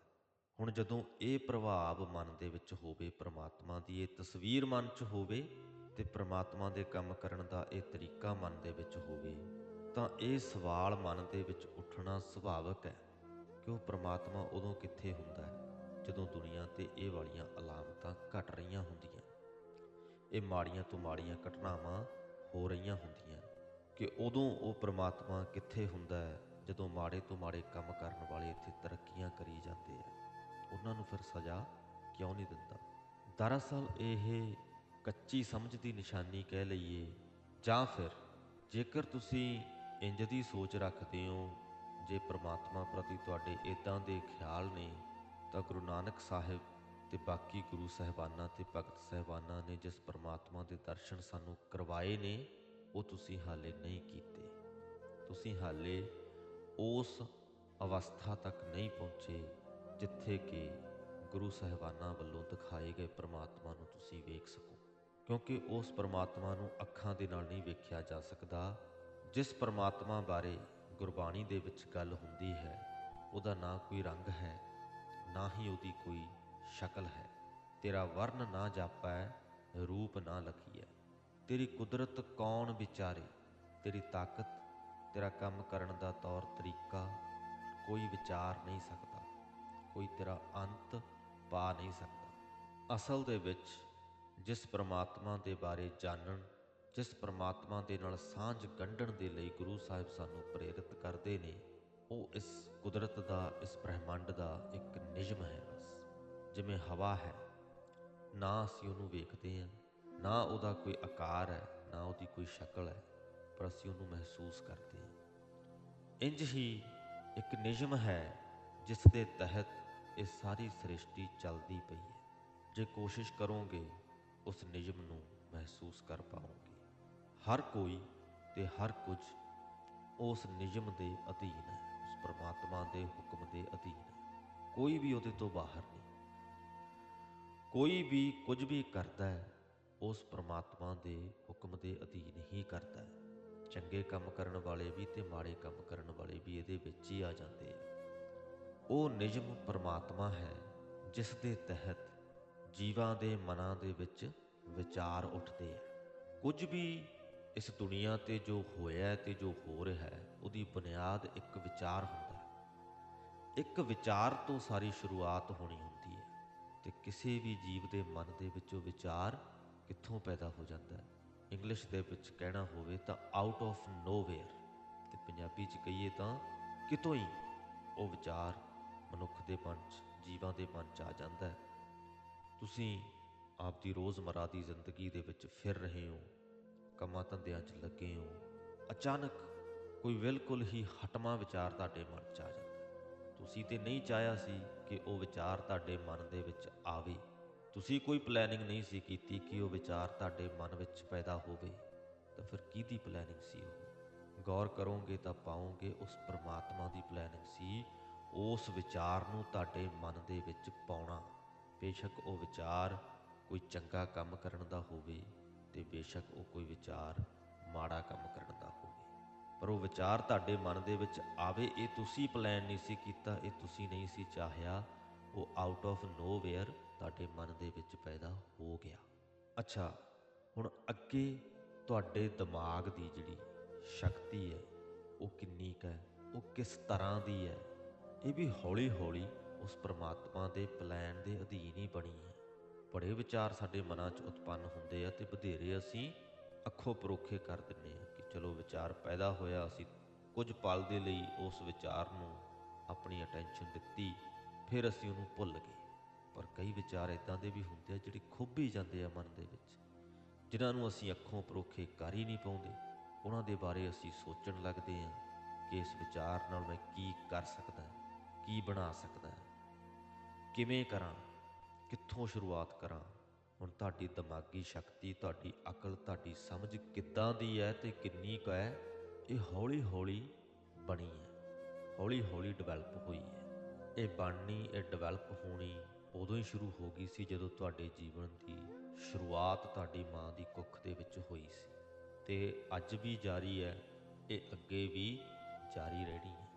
ਹੁਣ ਜਦੋਂ ਇਹ ਪ੍ਰਭਾਵ ਮਨ ਦੇ ਵਿੱਚ ਹੋਵੇ, ਪ੍ਰਮਾਤਮਾ ਦੀ ਇਹ ਤਸਵੀਰ ਮਨ 'ਚ ਹੋਵੇ ਤੇ ਪ੍ਰਮਾਤਮਾ ਦੇ ਕੰਮ ਕਰਨ ਦਾ ਇਹ ਤਰੀਕਾ ਮਨ ਦੇ ਵਿੱਚ ਹੋਵੇ, ਤਾਂ ਇਹ ਸਵਾਲ ਮਨ ਦੇ ਵਿੱਚ ਉੱਠਣਾ ਸੁਭਾਵਿਕ ਹੈ ਕਿ ਉਹ ਪ੍ਰਮਾਤਮਾ ਉਦੋਂ ਕਿੱਥੇ ਹੁੰਦਾ ਹੈ? ਜਦੋਂ ਦੁਨੀਆ ਤੇ ਇਹ ਵਾਲੀਆਂ ਅਲਾਮਤਾਂ ਘਟ ਰਹੀਆਂ ਹੁੰਦੀਆਂ, ਇਹ ਮਾੜੀਆਂ ਤੋਂ ਮਾੜੀਆਂ ਘਟਨਾਵਾਂ ਹੋ ਰਹੀਆਂ ਹੁੰਦੀਆਂ, ਕਿ ਉਦੋਂ ਉਹ ਪ੍ਰਮਾਤਮਾ ਕਿੱਥੇ ਹੁੰਦਾ ਹੈ? ਜਦੋਂ ਮਾੜੇ ਤੋਂ ਮਾੜੇ ਕੰਮ ਕਰਨ ਵਾਲੇ ਇੱਥੇ ਤਰੱਕੀਆਂ ਕਰੀ ਜਾਂਦੇ ਆ ਉਹਨਾਂ ਨੂੰ ਫਿਰ ਸਜ਼ਾ ਕਿਉਂ ਨਹੀਂ ਦਿੰਦਾ? ਦਰਅਸਲ ਇਹ ਕੱਚੀ ਸਮਝ ਦੀ ਨਿਸ਼ਾਨੀ ਕਹਿ ਲਈਏ, ਜਾਂ ਫਿਰ ਜੇਕਰ ਤੁਸੀਂ ਇੰਜ ਦੀ ਸੋਚ ਰੱਖਦੇ ਹੋ, ਜੇ ਪ੍ਰਮਾਤਮਾ ਪ੍ਰਤੀ ਤੁਹਾਡੇ ਇਦਾਂ ਦੇ ਖਿਆਲ ਨੇ, ਤਾਂ ਗੁਰੂ ਨਾਨਕ ਸਾਹਿਬ ਤੇ ਬਾਕੀ ਗੁਰੂ ਸਹਿਬਾਨਾਂ ਤੇ ਭਗਤ ਸਹਿਬਾਨਾਂ ਨੇ ਜਿਸ ਪ੍ਰਮਾਤਮਾ ਦੇ ਦਰਸ਼ਨ ਸਾਨੂੰ ਕਰਵਾਏ ਨੇ, ਉਹ ਤੁਸੀਂ ਹਾਲੇ ਨਹੀਂ ਕੀਤੇ। ਤੁਸੀਂ ਹਾਲੇ ਉਸ ਅਵਸਥਾ ਤੱਕ ਨਹੀਂ ਪਹੁੰਚੇ ਜਿੱਥੇ ਕਿ ਗੁਰੂ ਸਹਿਬਾਨਾਂ ਵੱਲੋਂ ਦਿਖਾਏ ਗਏ ਪ੍ਰਮਾਤਮਾ ਨੂੰ ਤੁਸੀਂ ਵੇਖ ਸਕੋ। ਕਿਉਂਕਿ ਉਸ ਪ੍ਰਮਾਤਮਾ ਨੂੰ ਅੱਖਾਂ ਦੇ ਨਾਲ ਨਹੀਂ ਵੇਖਿਆ ਜਾ ਸਕਦਾ। ਜਿਸ ਪ੍ਰਮਾਤਮਾ ਬਾਰੇ ਗੁਰਬਾਣੀ ਦੇ ਵਿੱਚ ਗੱਲ ਹੁੰਦੀ ਹੈ, ਉਹਦਾ ਨਾ ਕੋਈ ਰੰਗ ਹੈ, ਨਾ ਹੀ ਉਹਦੀ ਕੋਈ ਸ਼ਕਲ ਹੈ। ਤੇਰਾ ਵਰਨ ਨਾ ਜਾਪੈ, ਰੂਪ ਨਾ ਲਖੀਐ। ਤੇਰੀ ਕੁਦਰਤ ਕੌਣ ਵਿਚਾਰੇ? ਤੇਰੀ ਤਾਕਤ, ਤੇਰਾ ਕੰਮ ਕਰਨ ਦਾ ਤੌਰ ਤਰੀਕਾ ਕੋਈ ਵਿਚਾਰ ਨਹੀਂ ਸਕਦਾ। ਕੋਈ ਤੇਰਾ ਅੰਤ ਪਾ ਨਹੀਂ ਸਕਦਾ। ਅਸਲ ਦੇ ਵਿੱਚ ਜਿਸ ਪ੍ਰਮਾਤਮਾ ਦੇ ਬਾਰੇ ਜਾਣਨ, ਜਿਸ ਪ੍ਰਮਾਤਮਾ ਦੇ ਨਾਲ ਸਾਂਝ ਗੰਢਣ ਦੇ ਲਈ ਗੁਰੂ ਸਾਹਿਬ ਸਾਨੂੰ ਪ੍ਰੇਰਿਤ ਕਰਦੇ ਨੇ, ਉਹ ਇਸ ਕੁਦਰਤ ਦਾ, ਇਸ ਬ੍ਰਹਿਮੰਡ ਦਾ ਇੱਕ ਨਿਯਮ ਹੈ ਬਸ। ਜਿਵੇਂ ਹਵਾ ਹੈ, ਨਾ ਅਸੀਂ ਉਹਨੂੰ ਵੇਖਦੇ ਹਾਂ, ਨਾ ਉਹਦਾ ਕੋਈ ਆਕਾਰ ਹੈ, ਨਾ ਉਹਦੀ ਕੋਈ ਸ਼ਕਲ ਹੈ, ਪਰ ਅਸੀਂ ਉਹਨੂੰ ਮਹਿਸੂਸ ਕਰਦੇ ਹਾਂ। ਇੰਜ ਹੀ ਇੱਕ ਨਿਯਮ ਹੈ, ਜਿਸ ਦੇ ਤਹਿਤ ਇਹ ਸਾਰੀ ਸ੍ਰਿਸ਼ਟੀ ਚੱਲਦੀ ਪਈ ਹੈ। ਜੇ ਕੋਸ਼ਿਸ਼ ਕਰੋਗੇ, ਉਸ ਨਿਯਮ ਨੂੰ ਮਹਿਸੂਸ ਕਰ ਪਾਓਗੇ। ਹਰ ਕੋਈ ਤੇ ਹਰ ਕੁਝ ਉਸ ਨਿਯਮ ਦੇ ਅਧੀਨ ਹੈ, ਉਸ ਪ੍ਰਮਾਤਮਾ ਦੇ ਹੁਕਮ ਦੇ ਅਧੀਨ ਹੈ। ਕੋਈ ਵੀ ਉਹਦੇ ਤੋਂ ਬਾਹਰ ਨਹੀਂ। ਕੋਈ ਵੀ ਕੁਝ ਵੀ ਕਰਦਾ ਹੈ, ਉਸ ਪ੍ਰਮਾਤਮਾ ਦੇ ਹੁਕਮ ਦੇ ਅਧੀਨ ਹੀ ਕਰਦਾ ਹੈ। ਚੰਗੇ ਕੰਮ ਕਰਨ ਵਾਲੇ ਵੀ ਤੇ ਮਾੜੇ ਕੰਮ ਕਰਨ ਵਾਲੇ ਵੀ ਇਹਦੇ ਵਿੱਚ ਹੀ ਆ ਜਾਂਦੇ ਆ। ਉਹ ਨਿਯਮ ਪਰਮਾਤਮਾ ਹੈ, ਜਿਸ ਦੇ ਤਹਿਤ ਜੀਵਾਂ ਦੇ ਮਨਾਂ ਦੇ ਵਿੱਚ ਵਿਚਾਰ ਉੱਠਦੇ ਆ। ਕੁਝ ਵੀ ਇਸ ਦੁਨੀਆ ਤੇ ਜੋ ਹੋਇਆ ਹੈ ਤੇ ਜੋ ਹੋ ਰਿਹਾ ਹੈ, ਉਹਦੀ ਬੁਨਿਆਦ ਇੱਕ ਵਿਚਾਰ ਹੁੰਦਾ ਹੈ। ਇੱਕ ਵਿਚਾਰ ਤੋਂ ਸਾਰੀ ਸ਼ੁਰੂਆਤ ਹੋਣੀ ਹੁੰਦੀ ਹੈ ਤੇ ਕਿਸੇ ਵੀ ਜੀਵ ਦੇ ਮਨ ਦੇ ਵਿੱਚੋਂ ਵਿਚਾਰ ਕਿੱਥੋਂ ਪੈਦਾ ਹੋ ਜਾਂਦਾ ਹੈ? ਇੰਗਲਿਸ਼ ਦੇ ਵਿੱਚ ਕਹਿਣਾ ਹੋਵੇ ਤਾਂ ਆਊਟ ਆਫ ਨੋਵੇਅਰ ਤੇ ਪੰਜਾਬੀ ਚ ਕਹੀਏ ਤਾਂ ਕਿਤੋਂ ਹੀ ਉਹ ਵਿਚਾਰ ਮਨੁੱਖ ਦੇ ਮਨ 'ਚ, ਜੀਵਾਂ ਦੇ ਮਨ 'ਚ ਆ ਜਾਂਦਾ ਹੈ। ਤੁਸੀਂ ਆਪਦੀ ਰੋਜ਼ਮਰਾ ਦੀ ਜ਼ਿੰਦਗੀ ਦੇ ਵਿੱਚ ਫਿਰ ਰਹੇ ਹੋ, ਕੰਮਾਂ ਧੰਦਿਆਂ 'ਚ ਲੱਗੇ ਹੋ, ਅਚਾਨਕ ਕੋਈ ਬਿਲਕੁਲ ਹੀ ਹਟਮਾ ਵਿਚਾਰ ਤੁਹਾਡੇ ਮਨ 'ਚ ਆ ਜਾਂਦਾ ਤੁਸੀਂ ਤੇ ਨਹੀਂ ਚਾਹਿਆ ਸੀ ਕਿ ਉਹ ਵਿਚਾਰ ਤੁਹਾਡੇ ਮਨ ਦੇ ਵਿੱਚ ਆਵੇ। ਤੁਸੀਂ ਕੋਈ ਪਲੈਨਿੰਗ ਨਹੀਂ ਸੀ ਕੀਤੀ ਕਿ ਉਹ ਵਿਚਾਰ ਤੁਹਾਡੇ ਮਨ ਵਿੱਚ ਪੈਦਾ ਹੋਵੇ। ਤਾਂ ਫਿਰ ਕਿਹਦੀ ਪਲੈਨਿੰਗ ਸੀ ਉਹ? ਗੌਰ ਕਰੋਗੇ ਤਾਂ ਪਾਓਗੇ, ਉਸ ਪ੍ਰਮਾਤਮਾ ਦੀ ਪਲੈਨਿੰਗ ਸੀ ਉਸ ਵਿਚਾਰ ਨੂੰ ਤੁਹਾਡੇ ਮਨ ਦੇ ਵਿੱਚ ਪਾਉਣਾ। ਬੇਸ਼ੱਕ ਉਹ ਵਿਚਾਰ ਕੋਈ ਚੰਗਾ ਕੰਮ ਕਰਨ ਦਾ ਹੋਵੇ ਤੇ ਬੇਸ਼ੱਕ ਉਹ ਕੋਈ ਵਿਚਾਰ ਮਾੜਾ ਕੰਮ ਕਰਨ ਦਾ ਹੋਵੇ। ਪਰ ਉਹ ਵਿਚਾਰ ਤੁਹਾਡੇ ਮਨ ਦੇ ਵਿੱਚ ਆਵੇ, ਇਹ ਤੁਸੀਂ ਪਲਾਨ ਨਹੀਂ ਸੀ ਕੀਤਾ, ਇਹ ਤੁਸੀਂ ਨਹੀਂ ਸੀ ਚਾਹਿਆ। ਉਹ ਆਊਟ ਆਫ ਨੋਵੇਅਰ ਤੁਹਾਡੇ ਮਨ ਦੇ ਵਿੱਚ ਪੈਦਾ ਹੋ ਗਿਆ। ਅੱਛਾ, ਹੁਣ ਅੱਗੇ ਤੁਹਾਡੇ ਦਿਮਾਗ ਦੀ ਜਿਹੜੀ ਸ਼ਕਤੀ ਹੈ, ਉਹ ਕਿੰਨੀ ਕੁ ਹੈ? ਉਹ ਕਿਸ ਤਰ੍ਹਾਂ ਦੀ ਹੈ? ਇਹ ਵੀ ਹੌਲੀ-ਹੌਲੀ ਉਸ ਪ੍ਰਮਾਤਮਾ ਦੇ ਪਲਾਨ ਦੇ ਅਧੀਨ ਹੀ ਬਣੀ ਹੈ। ਬੜੇ ਵਿਚਾਰ ਸਾਡੇ ਮਨਾਂ 'ਚ ਉਤਪੰਨ ਹੁੰਦੇ ਆ ਤੇ ਵਧੇਰੇ ਅਸੀਂ ਅੱਖੋਂ ਪਰੋਖੇ ਕਰ ਦਿੰਨੇ ਆ ਕਿ ਚਲੋ ਵਿਚਾਰ ਪੈਦਾ ਹੋਇਆ, ਅਸੀਂ ਕੁਝ ਪਲ ਦੇ ਲਈ ਉਸ ਵਿਚਾਰ ਨੂੰ ਆਪਣੀ ਅਟੈਂਸ਼ਨ ਦਿੱਤੀ, ਫਿਰ ਅਸੀਂ ਉਹਨੂੰ ਭੁੱਲ ਗਏ। ਪਰ ਕਈ ਵਿਚਾਰ ਇਦਾਂ ਦੇ ਵੀ ਹੁੰਦੇ ਆ ਜਿਹੜੇ ਖੁੱਭ ਹੀ ਜਾਂਦੇ ਆ ਮਨ ਦੇ ਵਿੱਚ, ਜਿਨ੍ਹਾਂ ਨੂੰ ਅਸੀਂ ਅੱਖੋਂ ਪਰੋਖੇ ਕਰ ਹੀ ਨਹੀਂ ਪਾਉਂਦੇ। ਉਹਨਾਂ ਦੇ ਬਾਰੇ ਅਸੀਂ ਸੋਚਣ ਲੱਗਦੇ ਹਾਂ ਕਿ ਇਸ ਵਿਚਾਰ ਨਾਲ ਮੈਂ ਕੀ ਕਰ ਸਕਦਾ। ਕੀ ਬਣਾ ਸਕਦਾ ਕਿਵੇਂ ਕਰਾਂ? ਕਿੱਥੋਂ ਸ਼ੁਰੂਆਤ ਕਰਾਂ? ਹੁਣ ਤੁਹਾਡੀ ਦਿਮਾਗੀ ਸ਼ਕਤੀ, ਤੁਹਾਡੀ ਅਕਲ, ਤੁਹਾਡੀ ਸਮਝ ਕਿੱਦਾਂ ਦੀ ਹੈ ਤੇ ਕਿੰਨੀ ਕੁ ਹੈ? ਇਹ ਹੌਲੀ ਹੌਲੀ ਬਣੀ ਹੈ। ਹੌਲੀ ਹੌਲੀ ਡਿਵੈਲਪ ਹੋਈ ਹੈ। ਇਹ ਬਣਨੀ, ਇਹ ਡਿਵੈਲਪ ਹੋਣੀ ਉਦੋਂ ਹੀ ਸ਼ੁਰੂ ਹੋ ਗਈ ਸੀ ਜਦੋਂ ਤੁਹਾਡੇ ਜੀਵਨ ਦੀ ਸ਼ੁਰੂਆਤ ਤੁਹਾਡੀ ਮਾਂ ਦੀ ਕੁੱਖ ਦੇ ਵਿੱਚ ਹੋਈ ਸੀ। ਤੇ ਅੱਜ ਵੀ ਜਾਰੀ ਹੈ, ਇਹ ਅੱਗੇ ਵੀ ਜਾਰੀ ਰਹਿਣੀ ਹੈ।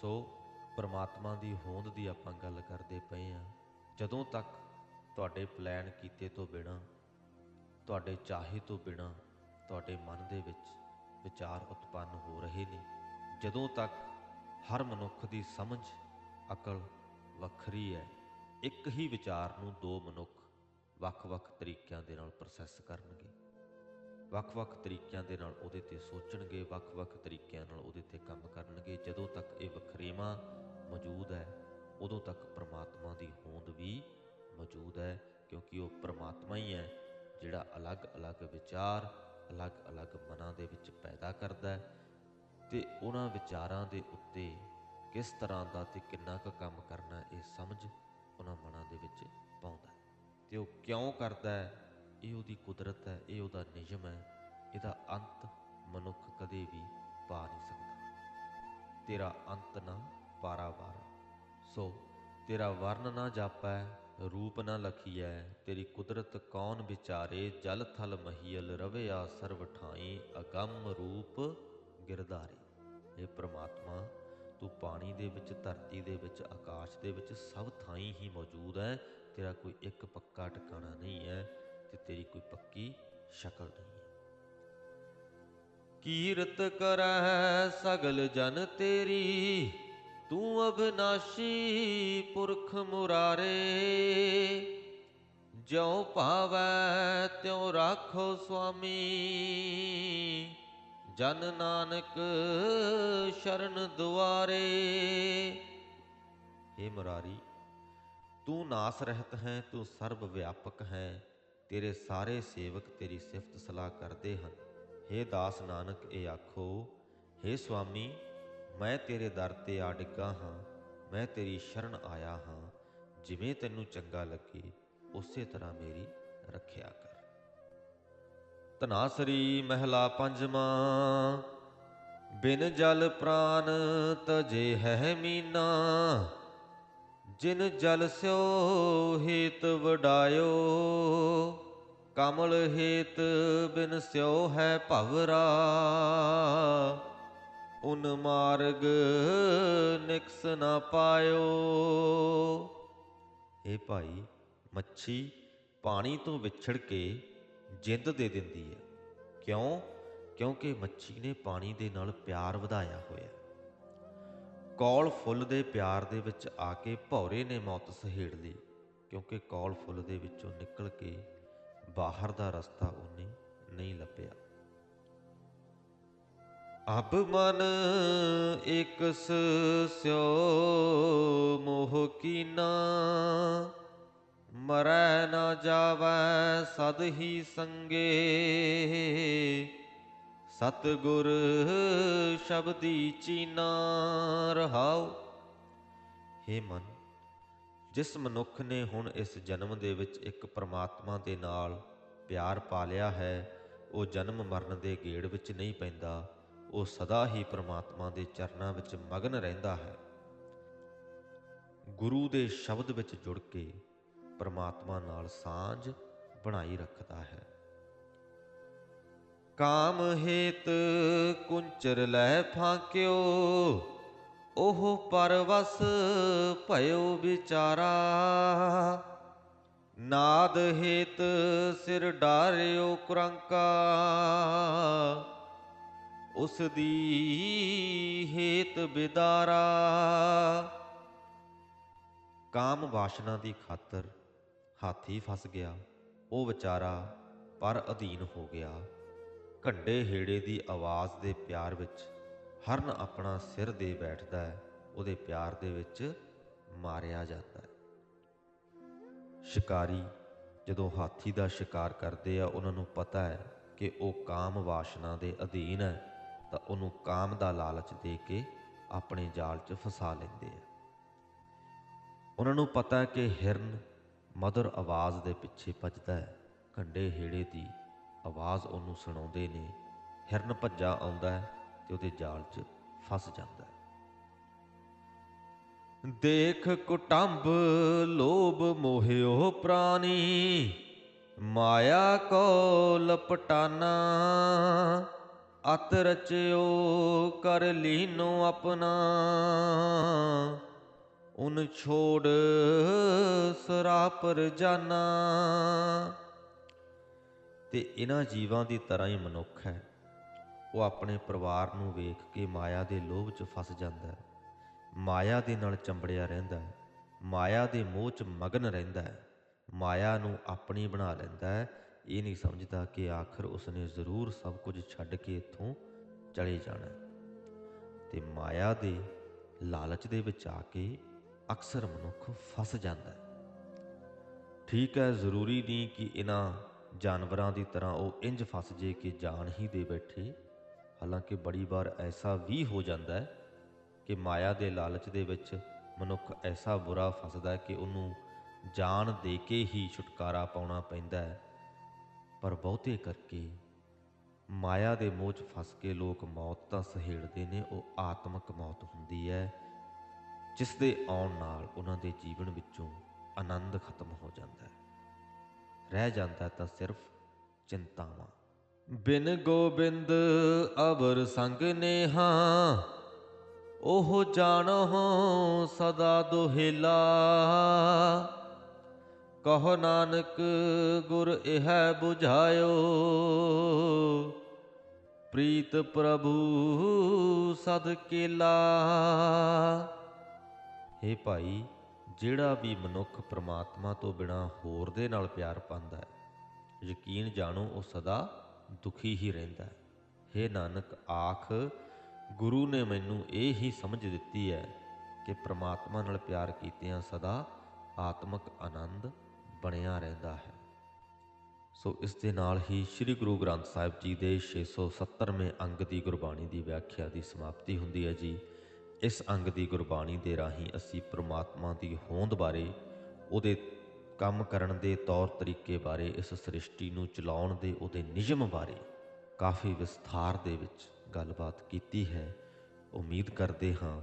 ਸੋ ਪਰਮਾਤਮਾ ਦੀ ਹੋਂਦ ਦੀ ਆਪਾਂ ਗੱਲ ਕਰਦੇ ਪਏ ਆ। ਜਦੋਂ ਤੱਕ ਤੁਹਾਡੇ ਪਲਾਨ ਕੀਤੇ ਤੋਂ ਬਿਨਾ, ਤੁਹਾਡੇ ਚਾਹੇ ਤੋਂ ਬਿਨਾ, ਤੁਹਾਡੇ ਮਨ ਦੇ ਵਿੱਚ ਵਿਚਾਰ ਉਤਪੰਨ ਹੋ ਰਹੇ ਨੇ। ਜਦੋਂ ਤੱਕ ਹਰ ਮਨੁੱਖ ਦੀ ਸਮਝ, ਅਕਲ ਵੱਖਰੀ ਹੈ, ਇੱਕ ਹੀ ਵਿਚਾਰ ਨੂੰ ਦੋ ਮਨੁੱਖ ਵੱਖ-ਵੱਖ ਤਰੀਕਿਆਂ ਦੇ ਨਾਲ ਪ੍ਰੋਸੈਸ ਕਰਨਗੇ। ਵੱਖ-ਵੱਖ ਤਰੀਕਿਆਂ ਦੇ ਨਾਲ ਉਹਦੇ ਤੇ ਸੋਚਣਗੇ, ਵੱਖ-ਵੱਖ ਤਰੀਕਿਆਂ ਨਾਲ ਉਹਦੇ ਤੇ ਕੰਮ ਕਰਨਗੇ। ਜਦੋਂ ਤੱਕ ਇਹ ਵਖਰੇਵਾਂ ਮੌਜੂਦ ਹੈ, ਉਦੋਂ ਤੱਕ ਪ੍ਰਮਾਤਮਾ ਦੀ ਹੋਂਦ ਵੀ ਮੌਜੂਦ ਹੈ, ਕਿਉਂਕਿ ਉਹ ਪ੍ਰਮਾਤਮਾ ਹੀ ਹੈ, ਜਿਹੜਾ ਅਲੱਗ-ਅਲੱਗ ਵਿਚਾਰ, ਅਲੱਗ-ਅਲੱਗ ਮਨਾਂ ਦੇ ਵਿੱਚ ਪੈਦਾ ਕਰਦਾ ਹੈ। ਤੇ ਉਹਨਾਂ ਵਿਚਾਰਾਂ ਦੇ ਉੱਤੇ ਕਿਸ ਤਰ੍ਹਾਂ ਦਾ ਤੇ ਕਿੰਨਾ ਕੁ ਕੰਮ ਕਰਨਾ ਇਹ ਸਮਝ ਉਹਨਾਂ ਮਨਾਂ ਦੇ ਵਿੱਚ ਪਾਉਂਦਾ ਹੈ। ਤੇ ਉਹ ਕਿਉਂ ਕਰਦਾ ਹੈ? ਇਹ ਉਹਦੀ ਕੁਦਰਤ ਹੈ, ਇਹ ਉਹਦਾ ਨਿਯਮ ਹੈ, ਇਹਦਾ ਅੰਤ ਮਨੁੱਖ ਕਦੇ ਵੀ ਪਾ ਨਹੀਂ ਸਕਦਾ। ਤੇਰਾ ਅੰਤ ਨਾ ਪਾਰਾਵਾਰ ਸੋ, ਤੇਰਾ ਵਰਨ ਨਾ ਜਾਪੈ, ਰੂਪ ਨਾ ਲਖੀਐ, ਤੇਰੀ ਕੁਦਰਤ ਕੌਣ ਵਿਚਾਰੇ, ਜਲ ਥਲ ਮਹੀਲ ਰਵਿਆ ਸਰਵ ਠਾਈ, ਅਗੰਮ ਰੂਪ ਗਿਰਧਾਰੇ। ਇਹ ਪ੍ਰਮਾਤਮਾ, ਤੂੰ ਪਾਣੀ ਦੇ ਵਿੱਚ, ਧਰਤੀ ਦੇ ਵਿੱਚ, ਆਕਾਸ਼ ਦੇ ਵਿੱਚ ਸਭ ਥਾਈਂ ਹੀ ਮੌਜੂਦ ਹੈ ਤੇਰਾ ਕੋਈ ਇੱਕ ਪੱਕਾ ਟਿਕਾਣਾ ਨਹੀਂ ਹੈ ਤੇ ਤੇਰੀ ਕੋਈ ਪੱਕੀ ਸ਼ਕਲ ਨਹੀਂ ਹੈ ਕੀਰਤ ਕਰੈ ਸਗਲ ਜਨ ਤੇਰੀ ਤੂੰ ਅਬਨਾਸ਼ੀ ਪੁਰਖ ਮੁਰਾਰੇ ਜਿਉ ਭਾਵੈ ਤਿਉ ਰਾਖੋ ਸੁਆਮੀ ਜਨ ਨਾਨਕ ਸ਼ਰਨ ਦੁਆਰੇ हे ਮੁਰਾਰੀ ਤੂੰ ਨਾਸ ਰਹਿਤ ਹੈ ਤੂੰ ਸਰਬ ਵਿਆਪਕ ਹੈ ਤੇਰੇ ਸਾਰੇ ਸੇਵਕ ਤੇਰੀ ਸਿਫਤ ਸਲਾਹ ਕਰਦੇ ਹਨ हे ਦਾਸ ਨਾਨਕ ਇਹ ਆਖੋ हे ਸੁਆਮੀ ਮੈਂ ਤੇਰੇ ਦਰ ਤੇ ਆ ਡਿੱਗਾ ਹਾਂ, ਮੈਂ ਤੇਰੀ ਸ਼ਰਨ ਆਇਆ ਹਾਂ, ਜਿਵੇਂ ਤੈਨੂੰ ਚੰਗਾ ਲੱਗੇ, ਉਸੇ ਤਰ੍ਹਾਂ ਮੇਰੀ ਰੱਖਿਆ ਕਰ। ਤਨਾਸਰੀ ਮਹਿਲਾ ਪੰਜਵਾਂ, ਬਿਨ ਜਲ ਪ੍ਰਾਨ ਤਜੇ ਹੈ ਮੀਨਾ, ਜਿਨ ਜਲ ਸਿਓ ਹੇਤ ਵਡਾਇਓ, ਕਮਲ ਹੇਤ ਬਿਨ ਸਿਓ ਹੈ ਭਵਰਾ। ਉਨ ਮਾਰਗ ਨਿਕਸ ਨਾ ਪਾਇਓ। ਇਹ ਭਾਈ, ਮੱਛੀ ਪਾਣੀ ਤੋਂ ਵਿਛੜ ਕੇ ਜਿੰਦ ਦੇ ਦਿੰਦੀ ਹੈ। ਕਿਉਂ? ਕਿਉਂਕਿ ਮੱਛੀ ਨੇ ਪਾਣੀ ਦੇ ਨਾਲ ਪਿਆਰ ਵਧਾਇਆ ਹੋਇਆ। ਕੌਲ ਫੁੱਲ ਦੇ ਪਿਆਰ ਦੇ ਵਿੱਚ ਆ ਕੇ ਭੌਰੇ ਨੇ ਮੌਤ ਸਹੇੜ ਲਈ, ਕਿਉਂਕਿ ਕੌਲ ਫੁੱਲ ਦੇ ਵਿੱਚੋਂ ਨਿਕਲ ਕੇ ਬਾਹਰ ਦਾ ਰਸਤਾ ਉਹਨੇ ਨਹੀਂ ਲੱਭਿਆ। ਅਬ ਮਨ ਇਕਸ ਸਿਓ ਮੋਹ ਕੀਨਾ, ਮਰੈ ਨਾ ਜਾਵੈ ਸਦ ਹੀ ਸੰਗੇ। ਸਤਿਗੁਰ ਸ਼ਬਦੀ ਚੀਨਾ ਰਹਾਉ। ਹੇ ਮਨ, ਜਿਸ ਮਨੁੱਖ ਨੇ ਹੁਣ ਇਸ ਜਨਮ ਦੇ ਵਿੱਚ ਇੱਕ ਪਰਮਾਤਮਾ ਦੇ ਨਾਲ ਪਿਆਰ ਪਾ ਲਿਆ ਹੈ, ਉਹ ਜਨਮ ਮਰਨ ਦੇ ਗੇੜ ਵਿੱਚ ਨਹੀਂ ਪੈਂਦਾ। ਉਹ ਸਦਾ ਹੀ ਪ੍ਰਮਾਤਮਾ ਦੇ ਚਰਨਾਂ ਵਿੱਚ ਮਗਨ ਰਹਿੰਦਾ ਹੈ। ਗੁਰੂ ਦੇ ਸ਼ਬਦ ਵਿੱਚ ਜੁੜ ਕੇ ਪ੍ਰਮਾਤਮਾ ਨਾਲ ਸਾਂਝ ਬਣਾਈ ਰੱਖਦਾ ਹੈ। ਕਾਮ ਹੇਤ ਕੁੰਚਰ ਲੈ ਫਾਂਕਿਓ, ਉਹ ਪਰਵਸ ਭਇਓ ਵਿਚਾਰਾ। ਨਾਦ ਹੇਤ ਸਿਰ ਡਾਰਿਓ ਕੁਰੰਕਾ ਉਸ ਦੀ ਹੇਤ ਬਿਦਾਰਾ। ਕਾਮ ਵਾਸ਼ਨਾ ਦੀ ਖਾਤਰ ਹਾਥੀ ਫਸ ਗਿਆ, ਉਹ ਵਿਚਾਰਾ ਪਰ ਅਧੀਨ ਹੋ ਗਿਆ। ਘੰਡੇ ਹੇੜੇ ਦੀ ਆਵਾਜ਼ ਦੇ ਪਿਆਰ ਵਿੱਚ ਹਰਨ ਆਪਣਾ ਸਿਰ ਦੇ ਬੈਠਦਾ ਹੈ, ਉਹਦੇ ਪਿਆਰ ਦੇ ਵਿੱਚ ਮਾਰਿਆ ਜਾਂਦਾ ਹੈ। ਸ਼ਿਕਾਰੀ ਜਦੋਂ ਹਾਥੀ ਦਾ ਸ਼ਿਕਾਰ ਕਰਦੇ ਆ, ਉਹਨਾਂ ਨੂੰ ਪਤਾ ਹੈ ਕਿ ਉਹ ਕਾਮ ਵਾਸ਼ਨਾ ਦੇ ਅਧੀਨ ਹੈ। ਤਾਂ ਉਹਨੂੰ ਕਾਮ ਦਾ ਲਾਲਚ ਦੇ ਕੇ ਆਪਣੇ ਜਾਲ 'ਚ ਫਸਾ ਲੈਂਦੇ ਆ। ਉਹਨਾਂ ਨੂੰ ਪਤਾ ਹੈ ਕਿ ਹਿਰਨ ਮధుਰ ਆਵਾਜ਼ ਦੇ ਪਿੱਛੇ ਭੱਜਦਾ ਹੈ। ਘੰਡੇ ਹੇੜੇ ਦੀ ਆਵਾਜ਼ ਉਹਨੂੰ ਸੁਣਾਉਂਦੇ ਨੇ। ਹਿਰਨ ਭੱਜਾ ਆਉਂਦਾ ਹੈ ਤੇ ਉਹਦੇ ਜਾਲ 'ਚ ਫਸ ਜਾਂਦਾ ਹੈ। ਦੇਖ ਕੁਟੰਬ ਲੋਭ ਮੋਹਿਓ ਪ੍ਰਾਨੀ ਮਾਇਆ ਕੋ ਲਪਟਾਨਾ। ਅਤ ਰਚਿਓ, ਕਰ ਲੀਨੋ ਆਪਣਾ। ਉਨ ਛੋੜ ਸਰਾਪਰ ਜਾਨਾ। ਤੇ ਇਹਨਾਂ ਜੀਵਾਂ ਦੀ ਤਰ੍ਹਾਂ ਹੀ ਮਨੁੱਖ ਹੈ। ਉਹ ਆਪਣੇ ਪਰਿਵਾਰ ਨੂੰ ਵੇਖ ਕੇ ਮਾਇਆ ਦੇ ਲੋਭ 'ਚ ਫਸ ਜਾਂਦਾ ਹੈ। ਮਾਇਆ ਦੇ ਨਾਲ ਚੰਬੜਿਆ ਰਹਿੰਦਾ ਹੈ। ਮਾਇਆ ਦੇ ਮੋਹ 'ਚ ਮਗਨ ਰਹਿੰਦਾ ਹੈ। ਮਾਇਆ ਨੂੰ ਆਪਣੀ ਬਣਾ ਲੈਂਦਾ ਹੈ। ਇਹ ਨਹੀਂ ਸਮਝਦਾ ਕਿ ਆਖਰ ਉਸਨੇ ਜ਼ਰੂਰ ਸਭ ਕੁਝ ਛੱਡ ਕੇ ਇੱਥੋਂ ਚਲੇ ਜਾਣਾ। ਹੈ। ਤੇ ਮਾਇਆ ਦੇ ਲਾਲਚ ਦੇ ਵਿੱਚ ਆ ਕੇ ਅਕਸਰ ਮਨੁੱਖ ਫਸ ਜਾਂਦਾ ਹੈ। ਠੀਕ ਹੈ, ਜ਼ਰੂਰੀ ਨਹੀਂ ਕਿ ਇਹਨਾਂ ਜਾਨਵਰਾਂ ਦੀ ਤਰ੍ਹਾਂ ਉਹ ਇੰਜ ਫਸ ਜੇ ਕਿ ਜਾਨ ਹੀ ਦੇ ਬੈਠੇ। ਹਾਲਾਂਕਿ ਬੜੀ ਵਾਰ ਐਸਾ ਵੀ ਹੋ ਜਾਂਦਾ ਹੈ ਕਿ ਮਾਇਆ ਦੇ ਲਾਲਚ ਦੇ ਵਿੱਚ ਮਨੁੱਖ ਐਸਾ ਬੁਰਾ ਫਸਦਾ ਹੈ ਕਿ ਉਹਨੂੰ ਜਾਨ ਦੇ ਕੇ ਹੀ ਛੁਟਕਾਰਾ ਪਾਉਣਾ ਪੈਂਦਾ ਹੈ। ਪਰ ਬਹੁਤੇ ਕਰਕੇ ਮਾਇਆ ਦੇ ਮੋਹ 'ਚ ਫਸ ਕੇ ਲੋਕ ਮੌਤ ਤਾਂ ਸਹੇੜਦੇ ਨੇ, ਉਹ ਆਤਮਿਕ ਮੌਤ ਹੁੰਦੀ ਹੈ, ਜਿਸ ਦੇ ਆਉਣ ਨਾਲ ਉਹਨਾਂ ਦੇ ਜੀਵਨ ਵਿੱਚੋਂ ਆਨੰਦ ਖਤਮ ਹੋ ਜਾਂਦਾ ਹੈ। ਰਹਿ ਜਾਂਦਾ ਤਾਂ ਸਿਰਫ ਚਿੰਤਾਵਾਂ। ਬਿਨ ਗੋਬਿੰਦ ਅਵਰ ਸੰਗ ਨੇਹਾ, ਉਹ ਜਾਣੋ ਸਦਾ ਦੁਹੇਲਾ। ਕਹੋ ਨਾਨਕ, ਗੁਰ ਇਹ 부ਝਾਇਓ ਪ੍ਰੀਤ ਪ੍ਰਭੂ, ਸਦ ਕੇਲਾ। ਹੇ ਭਾਈ, ਜਿਹੜਾ ਵੀ ਮਨੁੱਖ ਪ੍ਰਮਾਤਮਾ ਤੋਂ ਬਿਨਾ ਹੋਰ ਦੇ ਨਾਲ ਪਿਆਰ ਪਾਉਂਦਾ ਹੈ, ਯਕੀਨ ਜਾਣੋ, ਉਹ ਸਦਾ ਦੁਖੀ ਹੀ ਰਹਿੰਦਾ ਹੈ। ਹੇ ਨਾਨਕ, ਆਖ, ਗੁਰੂ ਨੇ ਮੈਨੂੰ ਇਹ ਹੀ ਸਮਝ ਦਿੱਤੀ ਹੈ ਕਿ ਪ੍ਰਮਾਤਮਾ ਨਾਲ ਪਿਆਰ ਕੀਤਿਆਂ ਸਦਾ ਆਤਮਿਕ ਆਨੰਦ ਬਣਿਆ ਰਹਿੰਦਾ ਹੈ। ਸੋ ਇਸ ਦੇ ਨਾਲ ਹੀ ਸ੍ਰੀ ਗੁਰੂ ਗ੍ਰੰਥ ਸਾਹਿਬ ਜੀ ਦੇ 670ਵੇਂ ਅੰਗ ਦੀ ਗੁਰਬਾਣੀ ਦੀ ਵਿਆਖਿਆ ਦੀ ਸਮਾਪਤੀ ਹੁੰਦੀ ਹੈ ਜੀ। ਇਸ ਅੰਗ ਦੀ ਗੁਰਬਾਣੀ ਦੇ ਰਾਹੀਂ ਅਸੀਂ ਪ੍ਰਮਾਤਮਾ ਦੀ ਹੋਂਦ ਬਾਰੇ, ਉਹਦੇ ਕੰਮ ਕਰਨ ਦੇ ਤੌਰ ਤਰੀਕੇ ਬਾਰੇ, ਇਸ ਸ੍ਰਿਸ਼ਟੀ ਨੂੰ ਚਲਾਉਣ ਦੇ ਉਹਦੇ ਨਿਯਮ ਬਾਰੇ ਕਾਫੀ ਵਿਸਥਾਰ ਦੇ ਵਿੱਚ ਗੱਲਬਾਤ ਕੀਤੀ ਹੈ। ਉਮੀਦ ਕਰਦੇ ਹਾਂ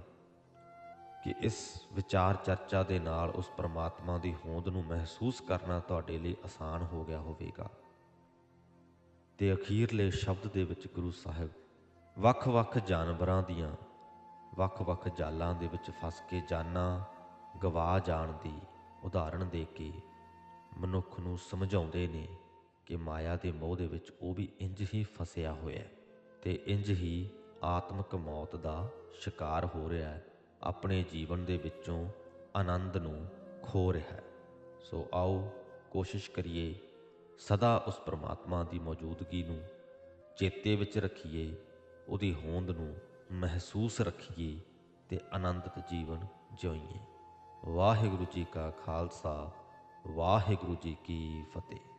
ਕਿ ਇਸ ਵਿਚਾਰ ਚਰਚਾ ਦੇ ਨਾਲ ਉਸ ਪਰਮਾਤਮਾ ਦੀ ਹੋਂਦ ਨੂੰ ਮਹਿਸੂਸ ਕਰਨਾ ਤੁਹਾਡੇ ਲਈ ਆਸਾਨ ਹੋ ਗਿਆ ਹੋਵੇਗਾ। ਤੇ ਅਖੀਰਲੇ ਸ਼ਬਦ ਦੇ ਵਿੱਚ ਗੁਰੂ ਸਾਹਿਬ ਵੱਖ-ਵੱਖ ਜਾਨਵਰਾਂ ਦੀਆਂ, ਵੱਖ-ਵੱਖ ਜਾਲਾਂ ਦੇ ਵਿੱਚ ਫਸ ਕੇ ਜਾਨਾਂ ਗਵਾ ਜਾਣ ਦੀ ਉਦਾਹਰਣ ਦੇ ਕੇ ਮਨੁੱਖ ਨੂੰ ਸਮਝਾਉਂਦੇ ਨੇ ਕਿ ਮਾਇਆ ਦੇ ਮੋਹ ਦੇ ਵਿੱਚ ਉਹ ਵੀ ਇੰਜ ਹੀ ਫਸਿਆ ਹੋਇਆ ਹੈ ਤੇ ਇੰਜ ਹੀ ਆਤਮਿਕ ਮੌਤ ਦਾ ਸ਼ਿਕਾਰ ਹੋ ਰਿਹਾ ਹੈ। ਆਪਣੇ ਜੀਵਨ ਦੇ ਵਿੱਚੋਂ ਆਨੰਦ ਨੂੰ ਖੋ ਰਿਹਾ ਹੈ। ਸੋ ਆਓ ਕੋਸ਼ਿਸ਼ ਕਰੀਏ ਸਦਾ ਉਸ ਪ੍ਰਮਾਤਮਾ ਦੀ ਮੌਜੂਦਗੀ ਨੂੰ ਚੇਤੇ ਵਿੱਚ ਰੱਖੀਏ, ਉਹਦੀ ਹੋਂਦ ਨੂੰ ਮਹਿਸੂਸ ਰੱਖੀਏ ਤੇ ਆਨੰਦਿਤ ਜੀਵਨ ਜਿਉਈਏ। ਵਾਹਿਗੁਰੂ ਜੀ ਕਾ ਖਾਲਸਾ, ਵਾਹਿਗੁਰੂ ਜੀ ਕੀ ਫਤਿਹ।